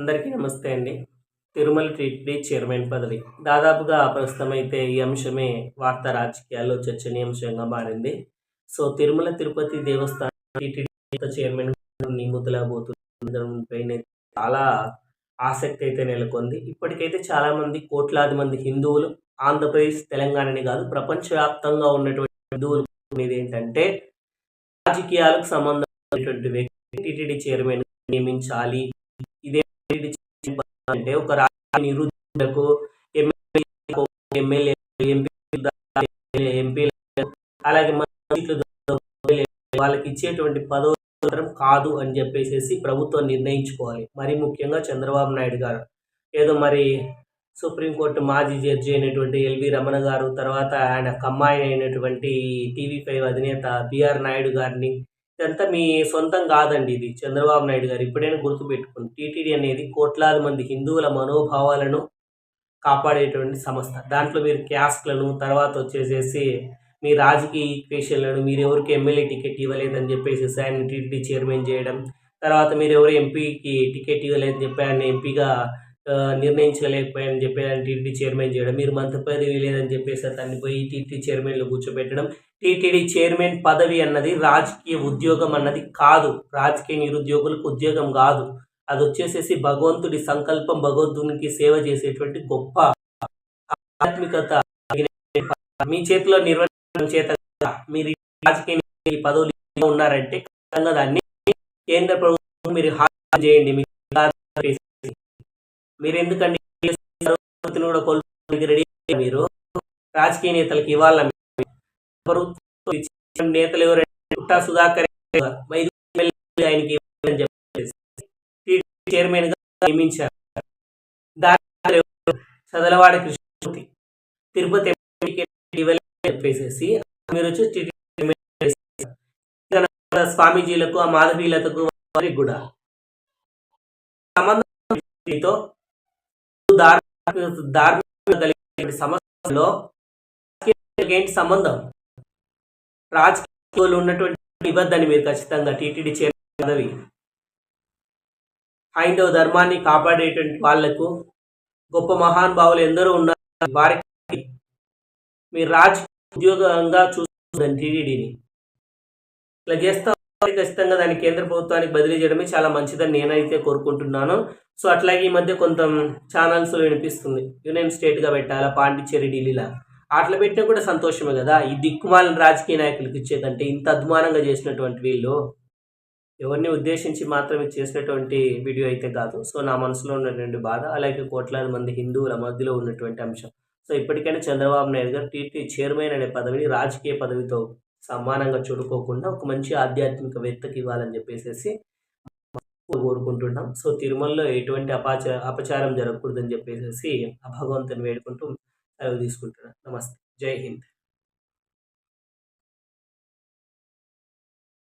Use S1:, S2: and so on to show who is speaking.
S1: అందరికీ నమస్తే అండి. తిరుమల టీటీడీ చైర్మన్ పదవి. దాదాపుగా ప్రస్తుతం అయితే ఈ అంశమే వార్తా రాజకీయాల్లో చర్చనీయాంశంగా మారింది. సో తిరుమల తిరుపతి దేవస్థానం టీటీడీ చైర్మన్ నియమితులబోతున్న చాలా ఆసక్తి అయితే నెలకొంది. ఇప్పటికైతే చాలామంది కోట్లాది మంది హిందువులు ఆంధ్రప్రదేశ్ తెలంగాణనే కాదు ప్రపంచవ్యాప్తంగా ఉన్నటువంటి హిందువులు అనేది ఏంటంటే రాజకీయాలకు సంబంధం వ్యక్తి టీటీడీ చైర్మన్ నియమించాలి. అంటే ఒక రాజకీయ నిరుద్యోగులకు ఎమ్మెల్యే ఎంపీ అలాగే వాళ్ళకి ఇచ్చేటువంటి పదవి కాదు అని చెప్పేసి ప్రభుత్వం నిర్ణయించుకోవాలి. మరి ముఖ్యంగా చంద్రబాబు నాయుడు గారు. ఏదో మరి సుప్రీంకోర్టు మాజీ జడ్జి అయినటువంటి ఎల్వి రమణ గారు తర్వాత ఆయన కమ్మాయి అయినటువంటి టీవీ ఫైవ్ అధినేత బిఆర్ నాయుడు గారిని ఇదంతా మీ సొంతం కాదండి ఇది చంద్రబాబు నాయుడు గారు. ఇప్పుడైనా గుర్తుపెట్టుకోండి. టీటీడీ అనేది కోట్లాది మంది హిందువుల మనోభావాలను కాపాడేటువంటి సంస్థ. దాంట్లో మీరు క్యాస్ట్లను తర్వాత వచ్చేసేసి మీ రాజకీయ ఈక్వేషన్లను మీరు ఎవరికి ఎమ్మెల్యే టికెట్ ఇవ్వలేదని చెప్పేసి ఆయన టీటీడీ చైర్మన్ చేయడం తర్వాత మీరు ఎవరు ఎంపీకి టికెట్ ఇవ్వలేదని చెప్పి ఆయన ఎంపీగా నిర్ణయించలేకపోయాయని చెప్పి ఆయన టీటీడీ చైర్మన్ చేయడం మీరు మంత్రి పదవి లేదని చెప్పేసి అతన్ని పోయి టీటీడీ చైర్మన్లో కూర్చోబెట్టడం టీటీడీ చైర్మన్ పదవి అన్నది రాజకీయ ఉద్యోగం అన్నది కాదు. రాజకీయ నిరుద్యోగులకు ఉద్యోగం కాదు. అది వచ్చేసేసి భగవంతుడి సంకల్పం భగవంతునికి సేవ చేసేటువంటి గొప్ప ఆధ్యాత్మికత. మీ చేతిలో నిర్వహణ చేత మీరు రాజకీయ పదవులు ఉన్నారంటే ఖచ్చితంగా దాన్ని కేంద్ర ప్రభుత్వం మీరు హాజరు చేయండి. మీరు ఎందుకండి కూడా కోల్పోయి రెడీ మీరు? రాజకీయ నేతలకు ఇవ్వాల నేతలు ఎవరు పుట్టా సుధాకర్ ఆయనకి చైర్మన్గా నియమించారు. దాని చదలవాడ కృష్ణమూర్తి. తిరుపతి చెప్పేసి మీరు వచ్చి స్వామీజీలకు ఆ మాధవీలతకు కూడా సంబంధంతో ధార్మిక సమస్యలో ఏంటి సంబంధం? రాజకీయాలు ఉన్నటువంటి ఇవ్వద్దని మీరు ఖచ్చితంగా టీటీడీ చైర్మన్ పదవి. హైందవ ధర్మాన్ని కాపాడేటువంటి వాళ్ళకు గొప్ప మహానుభావులు ఎందరో ఉన్నారు. వారికి మీరు రాజకీయ ఉద్యోగంగా చూస్తుందని టీటీడీని. ఇట్లా చేస్తా ఖచ్చితంగా దాన్ని కేంద్ర ప్రభుత్వానికి బదిలీ చేయడమే చాలా మంచిదని నేనైతే కోరుకుంటున్నాను. సో అట్లాగే ఈ మధ్య కొంత ఛానల్స్ వినిపిస్తుంది. యూనియన్ స్టేట్గా పెట్టాలా పాండిచ్చేరి ఢిల్లీలా? అట్లా పెట్టినా కూడా సంతోషమే కదా. ఈ దిక్కుమాలిన రాజకీయ నాయకులకు ఇచ్చేదంటే ఇంత అద్మానంగా చేసినటువంటి వీళ్ళు ఎవరిని ఉద్దేశించి మాత్రమే చేసినటువంటి వీడియో అయితే కాదు. సో నా మనసులో ఉన్నటువంటి బాధ అలాగే కోట్లాది మంది హిందువుల మధ్యలో ఉన్నటువంటి అంశం. సో ఇప్పటికైనా చంద్రబాబు నాయుడు గారు టీటీ చైర్మన్ అనే పదవిని రాజకీయ పదవితో సమానంగా చూడుకోకుండా ఒక మంచి ఆధ్యాత్మిక వేత్తకి ఇవ్వాలని చెప్పేసి కోరుకుంటున్నాం. సో తిరుమలలో ఎటువంటి అపాచ అపచారం జరగకూడదని చెప్పేసి ఆ భగవంతుని వేడుకుంటూ సెలవు తీసుకుంటున్నాను. నమస్తే. జై హింద్.